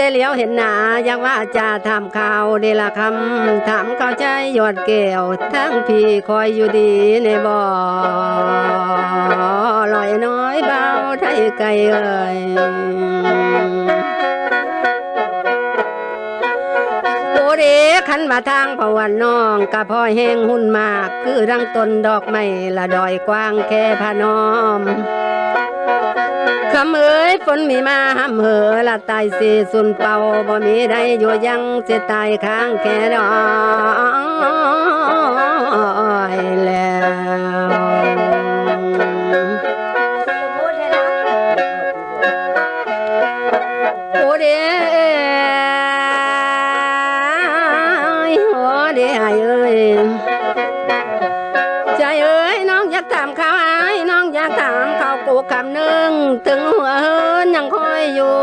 แต่เลี้ยวเห็นหนาอยากว่าจะทำข่าวเดละคำถามเข้าใจยอดแก้วทั้งพี่คอยอยู่ดีในบ่อลอยน้อยเบาไทยไกลเอ่ยโอเดขันมาทางพวันน้องกะพ่อแห้งหุ่นมาก คือรังต้นดอกไม้ละดอยกว้างแค่พะน้อม คำเอ้ยฝนมีมาห้ำเหอละตายสิสุนเป่าบ่มีใดอยู่ยังเสียตายข้างแค่ดอยแล้ว งถึงหัวเฮินยังคอยอยู่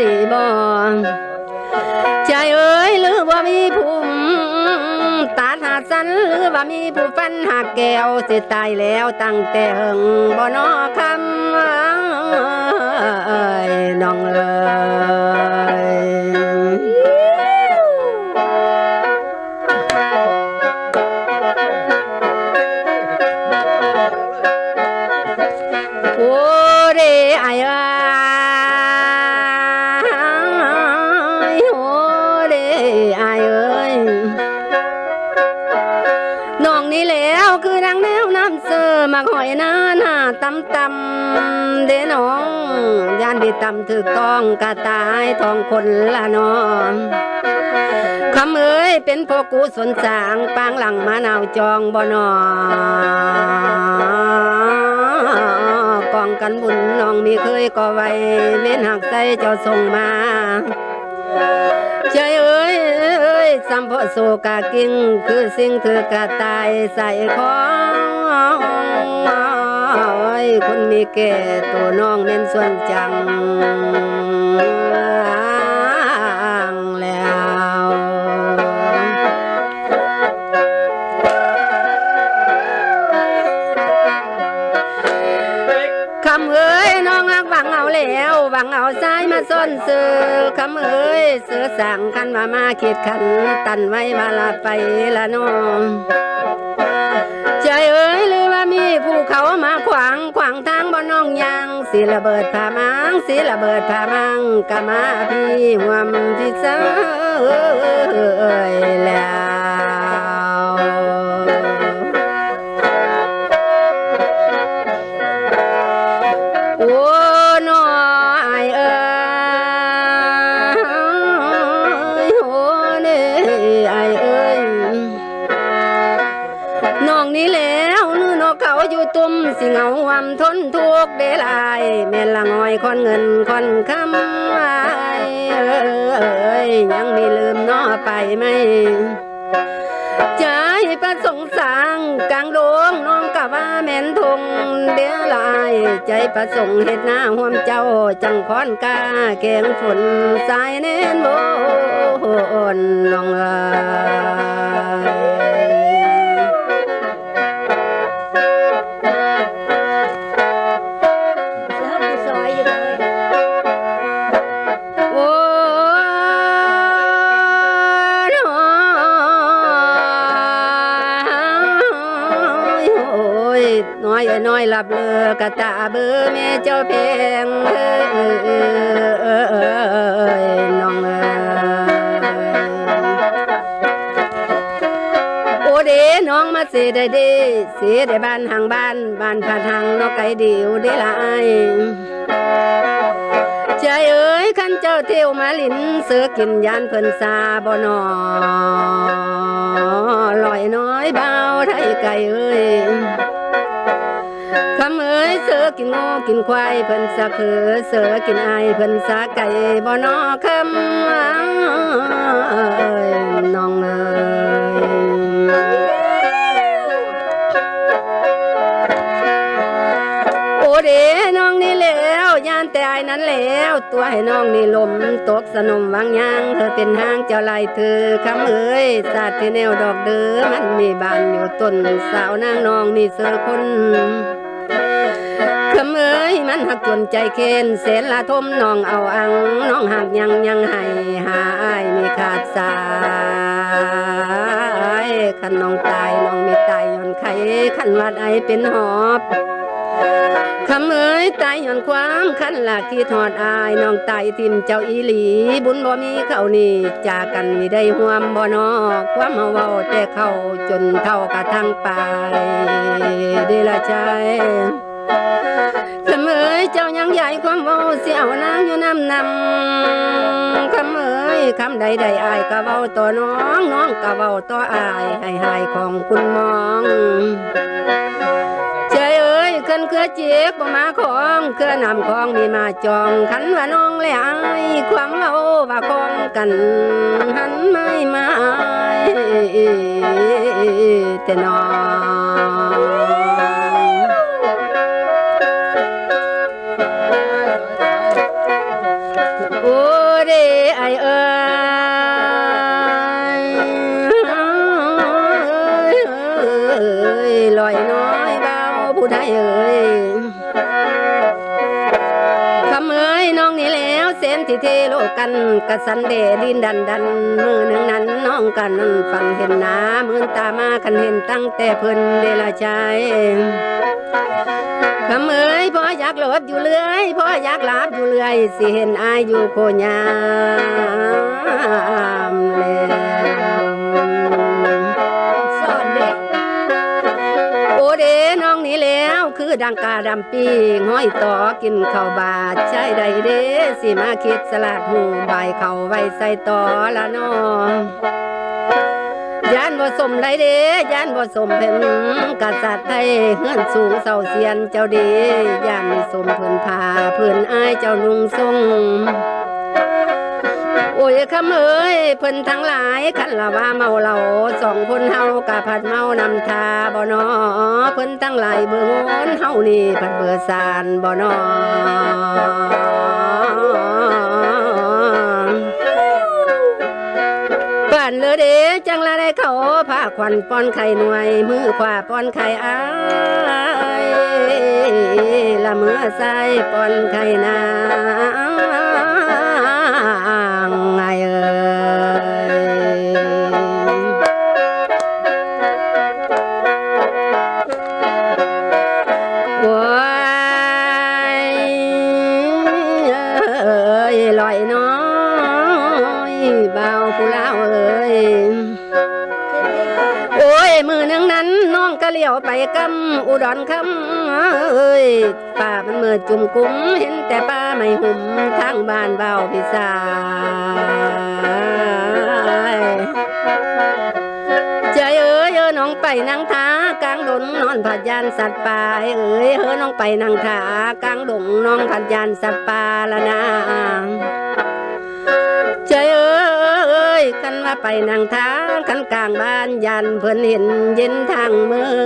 ดีบ่ใจเอ้ยหรือว่ามีภูมิตาหาสันหรือว่ามีผู้ฟันหักแก้วสิตายแล้วตั้งแต่เฮงบ่นอคำเอ้ยน้องเอ้ย เด้น้องยานที่ตำถึกต้องกระตายทองคนละน้องคำเอ้ยเป็นพวกกูสนสางปางหลังมะนาวจองบ่นอกองกันบุญน้องมีเคยก็ไว้เว้นหักใจเจ้าส่งมาใจเอ้ยเอ้ยสัมพโสกากิ่งคือสิ่งถือกระตายใส่ของ อ้ยคนมีแก่ตัวน้องเน้นส่วนจังแล้วคำเอ้ยน้องอักบังเอาแล้วบังเอาใจมาส้นซื้อคำเอ้ยเสือสั่งคันมามาคิดขัน ตันไว้มาลาไปละน้อง สิระเบิดผ่ามังสิระเบิดผ่ามังกะมาพี่หวมที่เจ้ยแล้ว เหงาหวำทนทุกข์เดลายแม่ละงอยคอนเงินคอนคำไอ้เอ้ยยังมีลืมน้อไปไหมใจประสงสางกลางดวงน้องกะว่าแม่นทงเดลาย ใจประสงเฮ็ดหน้าห่วมเจ้าจังคอนกาแกงฝนสายเน้นโบนน้องเอ้ อยหลับเลือกะตาเบือแม่เจ้าเพงเอ้ยน้องเอ้โอเดน้องมาเสยได้เดเสียได้บ้านหางบ้านบ้านผ่าทางนอกไกลเดียวได้หลายใจเอ้ยขันเจ้าเที่ยวมาลินเสือกินยานเพิ่นซาบ่นอลอยน้อยเบาไทยไก่เอ้ย เสือกินงูกินควายเพิ่นสะเขือเสือกินไอเพิ่นสะไก่บ่นอคำเอ้ยน้องเอยโอเดน้องนี่แล้วย่านแต่ไอายนั้นแล้ว ตัวให้น้องนี่ลมตกสนมวางยางเธอเป็นห้างเจ้าลายเธอคำเอ้ยสาดที่แนวดอกเดือมันมีบานอยู่ต้นสาวนางน้องนี่เสือคน นหักจนใจเค้นเสนละทมน้องเอาอังน้องหักยังยังให้หาอ้ายมีขาดสายขันน้องตายน้องมีตายย้อนไขขันวัดไอเป็นหอบคำเอ้ยตายย้อนความขันหลักที่ทอดอายน้องตายทิมเจ้าอีหลี บุญบ่มีเขานี่จากกันมีได้ห่วมบ่นอความเฮาเว้าแต่เขาจนเท่ากระทั่งไปเดละใจ คำเอ๋ยเจ้ายังใหญ่ความเว้าเสียวนางอยู่น้ำนำคำเอ๋ยคำใดใดอายก็เว้าต่อน้องน้องก็เว้าต่ออายให้หายของคุณมองเจยเอ้ยขึ้นเครือเจ็บบ่มาของเครือนำของมีมาจองขันว่าน้องและอายความเว้าว่าของกันหันไม่มาแต่น้อง เส้นที่เทโลกันกะสันเดดินดันดันมือหนึ่งนั้นน้องกันฝันเห็นหน้ามือนตามาคันเห็นตั้งแต่เพิ่นเดลใจคำเอ้ยพ่ออยากหลบอยู่เรื่อยพ่ออยากหลับอยู่เรื่อยสิเห็นอายอยู่โคยามแล้ว นี้แล้ว คือดังกาดำปีห้อยต่อกินข้าวบาดใช่ใดเด้สิมาคิดสลัดหูใบเขาไว้ใส่ต่อละน้องยานบ่สมไรเด้ย่านบ่สมเพิ่นกษัตริย์ไทยเฮือนสูงเสาเสียนเจ้าดีย่านสมเพิ่นพาเพิ่นอายเจ้านุงทรง โอ้ยคำเอ้ยเพิ่นทั้งหลายคันละว่าเมาเหล้าสองคนเฮากะผัดเมานำทาบ่นอเพิ่นทั้งหลายเบิ่งโอนเฮานี่ผัดเบื่อสานบ่นอป่านเลยเด้จังละได้เขาผ้าควันป้อนไข่หน่วย มือขวาป้อนไข่อายละมือซ้ายป้อนไข่นา ลอยน้อยเบาผู้เล่าเอ้ยโอ้ยมือหนึ่งนั้นน้องก็เลี้ยวไปกำอุดรคำเอ้ยป่ามันเมื่อจุ่มกุ้มเห็นแต่ป้าไม่หุ่มทางบ้านเบาพิสา ไปนั่งทากลางดงนอนผัดยานสัตว์ป่าเอ้ยเออน้องไปนั่งทากลางดงน้องผัดยานสัตว์ป่าละนะใจเอ้ยกันว่าไปนั่งทางกันกลางบ้านยันเพิ่นเห็นเย็นทางมือ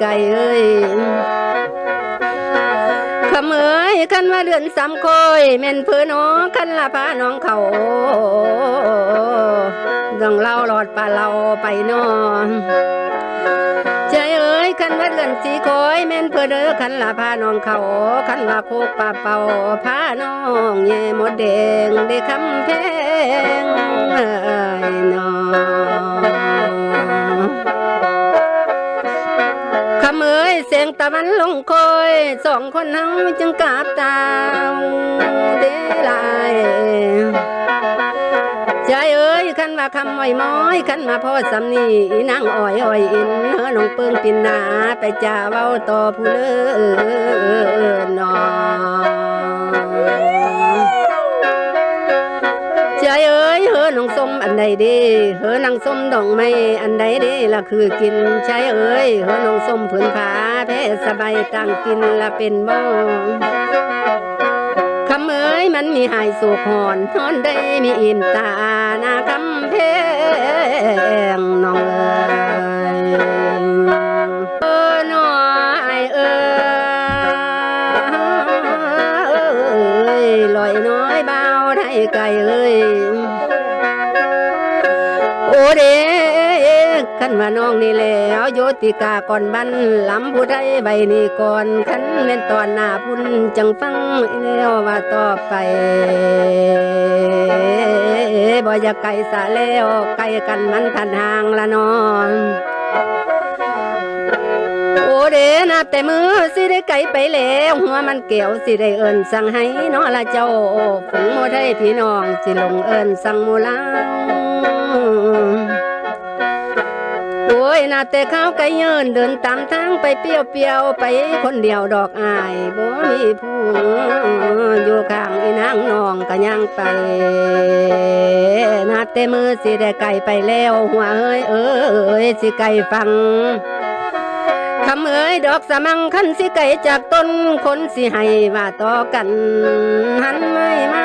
ไก่เอ้ยขะเมยคันว่าเดือนสามคอยแม่นเพื่อน้องคันละพาน้องเขาต้องเล่าหลอดป่าเราไปนอนใจเอ้ยคันว่าเดือนสีคอยแม่นเพื่อเด้อคันละพาน้องเขาคันว่าโคกป่าเป่าพาน้องแย่หมดแดงได้คำแพงเอ้ยน้อง เมยเสียงตะวันลงคอยสองคนเฮาจึงกราบตาวเดลายใจเอ้ยขันว่าคำอ้อยม้อยขันมาพ่อสำนีอีนางอ้อยอ้อยอินเฮอลงเปิงปินนาไปจ่าเว้าต่อผู้เลอนอน จเอ้ยเฮอน้องส้มอันใดดีเฮอนางส้มดอกไม้อันใดดีละคือกินใจเอ้ยเฮอน้องส้มผืนผาแพ้สบายต่างกินละเป็นบ่คำเอ้ยมันมีหายสุขหอนทอนได้มีอิ่มตาหน้าคำเพงน้องเอ้ยเออน้อยเอ้ยลอยน้อย ไก่เอ้ยโอเดขันว่าน้องนี่แล้วโยติกาก่อนบันลำผู้ใดใบนี่ก่อนขันแม่นตอนหน้าพุ่นจังฟังแล้วว่าต่อไปบ่อยากไกลสาแล้วไกลกันมันทันห่างละนอนโอ เดนับแต่มือสิได้ไกลไปแล้วหัวมันเกี่ยวสิได้เอินสั่งให้น้อละเจ้าผงโมได้พี่น้องสิลงเอินสั่งโมูลาโอ้ยนาแต่ข้าวไก่เยินเดินตามทางไปเปรี้ยวเปียวไปคนเดียวดอกอายบ่มีผู้อยู่ข้างอีนางนองก็ยังไปนับแต่มือสิได้ไก่ไปแล้วหัวเอ้ยเอ้ยสิไก่ฟัง คำเอ้ยดอกสะมังคันสิไก่จากต้นคนสิให้ว่าต่อกันหันไม่มา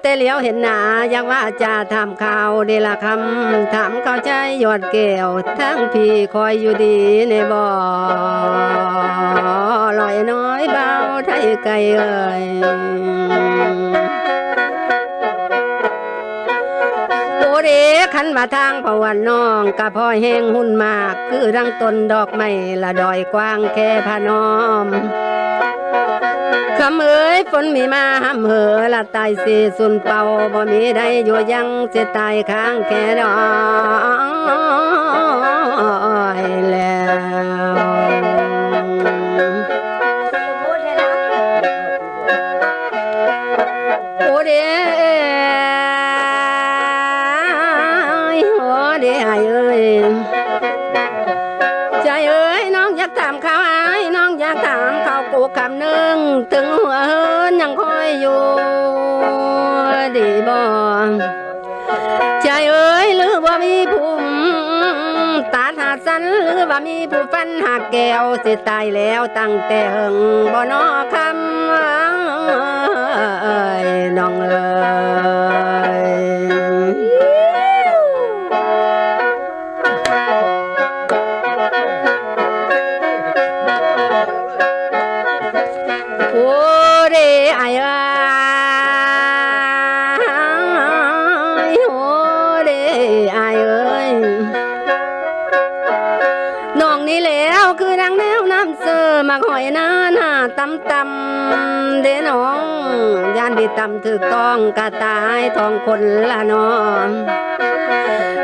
แต่เหลียวเห็นหน้าอยากว่าจะทำข่าวเดละคำถามเข้าใจยอดแก้วทั้งพี่คอยอยู่ดีในบ่อลอยน้อยเบาไทยไกลเอ่ยโอเดขันมาทางพวันน้องกะพ่อแห้งหุ่นมาก คือดังตนดอกไม้ละดอยกว้างแค่พะน้อม คำเอ้ยฝนมีมาห้ำเหอละตายสีสุนเป่าบ่มีใดอยู่ยังเสียตายข้างแค่ดอยแล้ว ถึงหัวเฮินยังคอยอยู่ดีบ่ใจเอ้ยหรือว่ามีผู้ตาหาสันหรือว่ามีผู้ฟันหักแก้วสิตายแล้วตั้งแต่หึงบ่นอคำน้องเอ้ยำเด้น้องยานดีตำถึกต้องกะตายทองคนละน้อง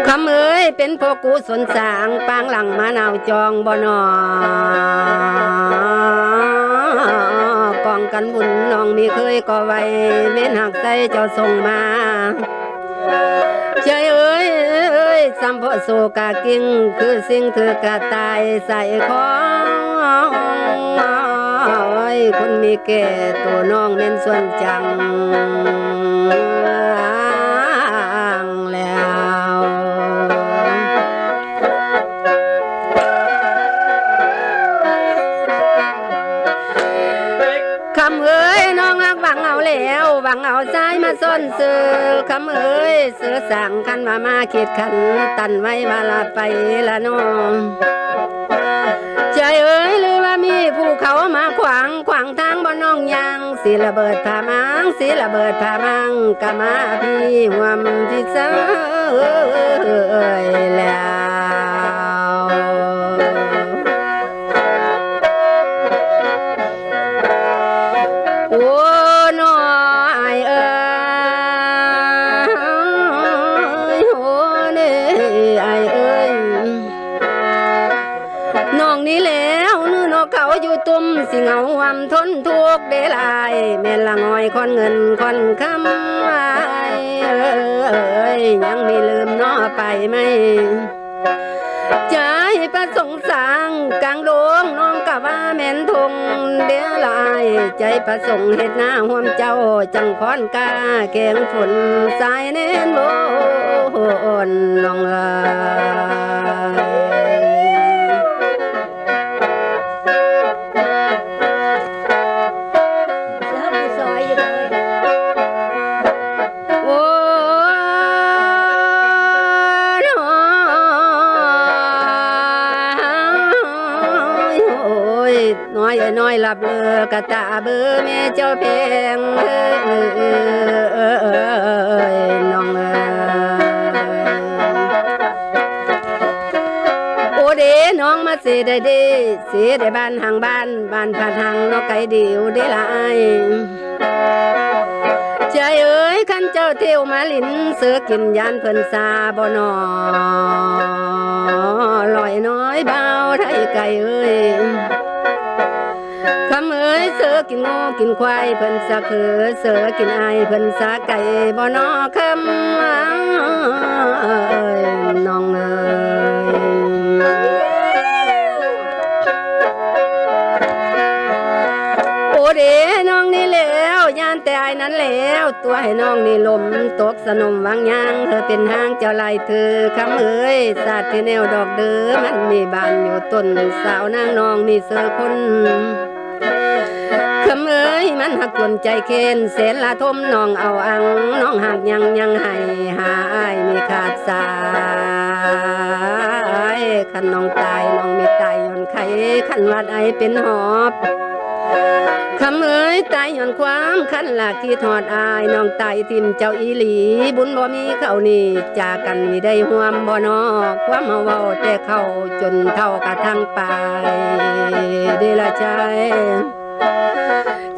คำเอ้ยเป็นพวกกูสนสางปางหลังมะนาวจองบ่นอกองกันบุญน้องมีเคยก็ไว้เว้นหักใจเจ้าส่งมาใจเอ้ยเอ้ยสัมพโสกากิงคือสิ่งเธอกะตายใส่ของ อยคนมีแก่ตัวน้องเน้นส่วนจังวังเอาใจมาซ่อนซื้อคำเอ้ยเสือสั่งกันมามาคิดขัน ตันไว้มาลาไปละน้องใจเอ้ยหรือว่ามีผู้เขา สิระเบิดผามังสิระเบิดผามังกะมาพี่หวมที่เจ้ยแล้ว สิเหงาหวำทนทุกข์เดลายแม่ละงอยคอนเงินคอนคำไอเอ้ยยังไมีลืมน้อไปไหมใจประสงสร้างกลางดวงน้องกะว่าแม่นทงเดลาย ใจประสงเฮ็ดหน้าห่วมเจ้าจังพรกาแกงฝนสายเน้นโบนน้องเอ้ อยเอ้ยน้อยหลับเลอกะตาเบื่อแม่เจ้าเพงเอ้ยน้องเอ้ยโอเดน้องมาเสได้เดเสได้บ้านห่างบ้านบ้านผ่านทางนอกไกลเดีวได้หลายใจเอ้ยขันเจ้าเที่ยวมาลินเสือกินยานเพิ่นซาบ่นอลอยน้อยเบาไทยไก่เอ้ยำเอ้ยเสือกินงูกินควายเพิ่นสะเคือเสือกินไอเพิ่นสาไก่บ่นอคำเอ้ยน้องเอ้ยโอเดน้องนี่แล้วย่านแต่ไอนั้นแล้วตัวให้น้องนี่ลมตกสนมวางยางเธอเป็นห้างเจ้าลายเธอคำเอ้ยสาดที่แนวดอกเดือมันมีบานอยู่ต้นสาวนางน้องนี่เสือคน มันหักกวนใจเคนเสนละทมน้องเอาอังน้องหักยังยังให้หาอ้ายมีขาดสายขันน้องตายน้องมีตายย้อนไขขันวัดไอเป็นหอบคำเอ้ยตายย้อนความคันหลักที่ทอดอายน้องตายทิมเจ้าอีหลี บุญบ่มีเขานี่จากกันมีได้ห่วมบ่นอกความเฮาเว้าแต่เขาจนเท่ากระทั่งไปเดละใจ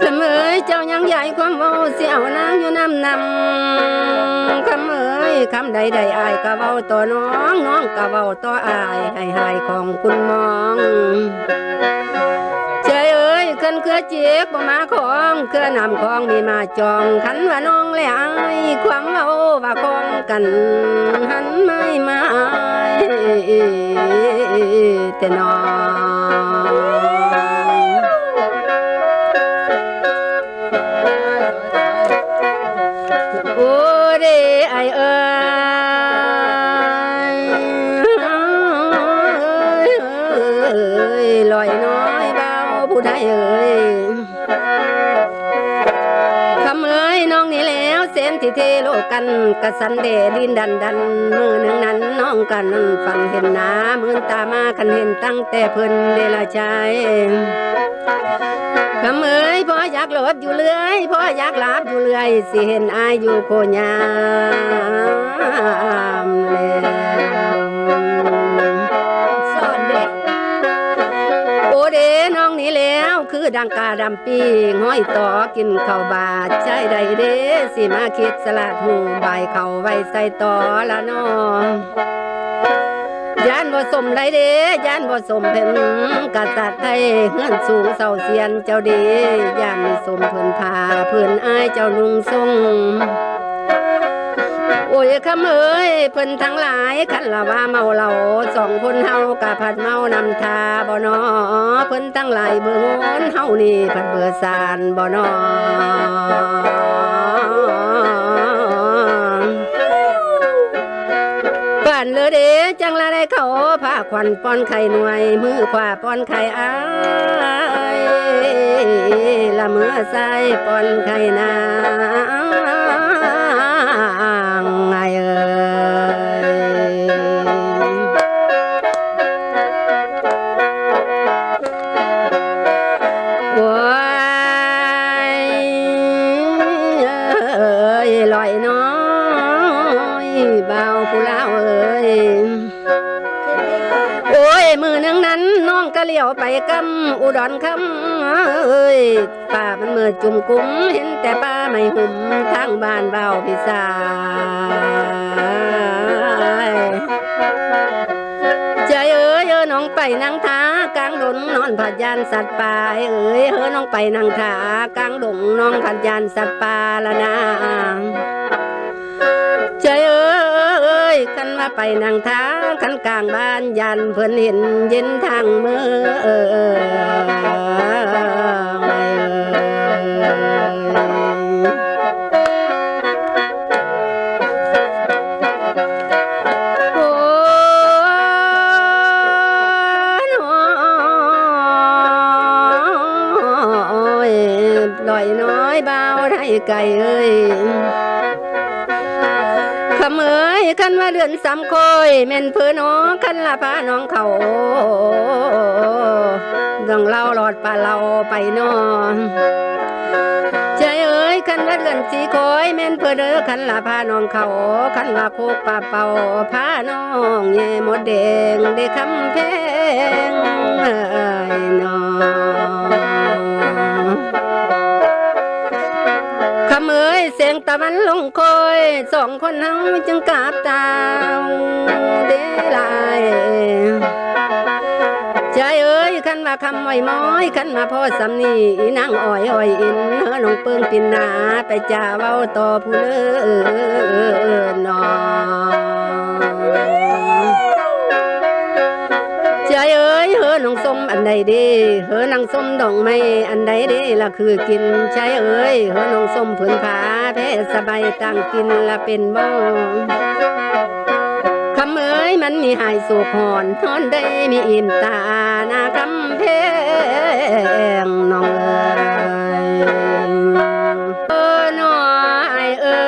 คำเอ้ยเจ้ายังใหญ่ความเว้าเสียวนางอยู่น้ำนำคำเอ้ยคำใดใดอายก็เว้าต่อน้องน้องก็เว้าต่ออายให้หายของคุณมองเจเอ้ยขึ้นเครือเจีกบ่มาของเครือนำของมีมาจองขันว่าน้องและอายความเว้าว่าของกันหันไม่มาอายแต่น้อง นที่เทโลกันกะสันเดดินดันดันมือหนึ่งนั้นน้องกันฟังเห็นหนามือตามาคันเห็นตั้งแต่เพิ่นเดละใจคำเอ้ยพ่ออยากหลบอยู่เรื่อยพ่ออยากหลับอยู่เรื่อยสิเห็นอายอยู่โคยามแล้วสอนเด็กโอเดน้องนี่แล้ว คือดังกาดำปีห้อยต่อกินข้าวบาดใจใดเด้สิมาคิดสลัดหูใบเขาไว้ใส่ต่อละน้องยานบ่สมไรเด้ยานบ่สมเพิ่นกษัตริย์ไทยเฮือนสูงเสาเสียนเจ้าดียานสมเพิ่นพาเพิ่นอายเจ้าลุงทรง โอ้ยคำเอ้ยเพิ่นทั้งหลายคันละว่าเมาเหล้าสองคนเฮากะผัดเมานำทาบ่นอเพิ่นทั้งหลายเบิ่งโอนเฮานี่ผัดเบื่อสารบ่นอป่านเลยเด้จังละได้เขาผ้าควันป้อนไข่หน่วย มือขวาป้อนไข่อายละมือใส่ปอนไข่นา เบาผู้เล่าเอ้ยโอ้ยมือหนึ่งนั้นน้องก็เลี้ยวไปกำอุดรคำเอ้ยป่ามันมืดจุ่มกุ้มเห็นแต่ป้าไม่หุ่มทางบ้านเบาพิสายใจเอ้ยเออน้องไปนั่งท้ากลางดงนอนผัดยานสัตว์ป่าเอ้ยเออน้องไปนั่งท้ากลางดงน้องผัดยานสัตว์ป่าละนะใจเอ้ ยคันว่าไปนางทางขันกลางบ้านยันเพิ่นเห็นเย็นทางมือ แม่นเพื่อน้องคันละพาน้องเขาต้องเล่าหลอดป่าเราไปนอนใจเอ้ยคันว่าเดือนสีคอยแม่นเพื่อเด้อคันละพาน้องเขาคันว่าโคกป่าเป่าพาน้องแย่หมดแดงได้คำแพงเอ้ยน้อง เสียงตะวันลงคอยสองคนเฮาจึงกราบตาวเดลายใจเอ้ยขันมาคำอ้อยม้อยขันมาพ่อสำนีอีนางอ้อยอ้อยอินเฮอลงเปิงปินนาไปจ่าเว้าต่อผู้เลิศนอ ใจเอ้ยเฮอน้องส้มอันใดดีเฮอนางส้มดอกไม้อันใดดีละคือกินใจเอ้ยเฮอน้องส้มผืนผาแพ้สบายต่างกินละเป็นบ่คำเอ้ยมันมีหายสุขหอนทอนได้มีอิ่มตาหน้าคำเพงน้องเอ้ยเออน้อยเอ้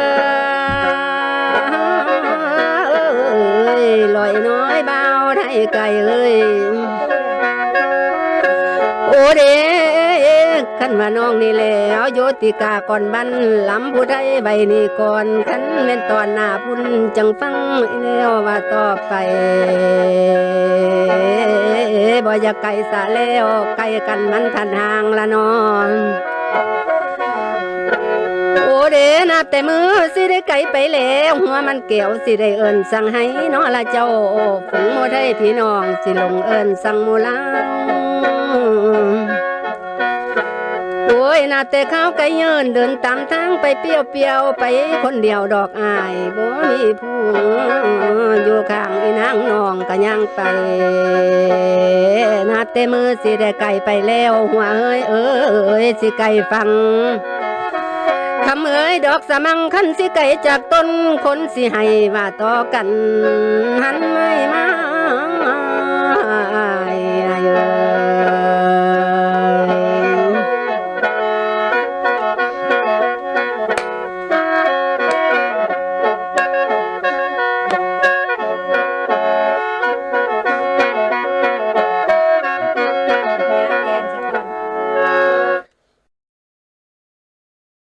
ยลอยน้อยเบาไทยไก่เอ้ย ว่าน้องนี่แล้วโยติกาก่อนบันลำผู้ไทยใบนี้ก่อนขันเป็นตอนหน้าพุ่นจังฟังแล้วว่าต่อไปบ่อยากไก่สาแล้วไก่กันมันทันห่างละนอนโอเดนับแต่มือสิได้ไก่ไปแล้วหัวมันเกี่ยวสิได้เอินสั่งให้น้อละเจ้าฝูงโมได้พี่น้องสิลงเอินสั่งโมลาง อ้ยนับแต่ข้าวไก่เยินเดินตามทางไปเปรียวเปียวๆไปคนเดียวดอกอายบ่มีผู้อยู่ข้างอีนางนองก็ยังไปนับแต่มือสิได้ไก่ไปแล้วหัวเอ้ยเอ้ยสิไก่ฟังคำเอ้ยดอกสมังคันสิไก่จากต้นคนสิให้ว่าต่อกันหันไม่มา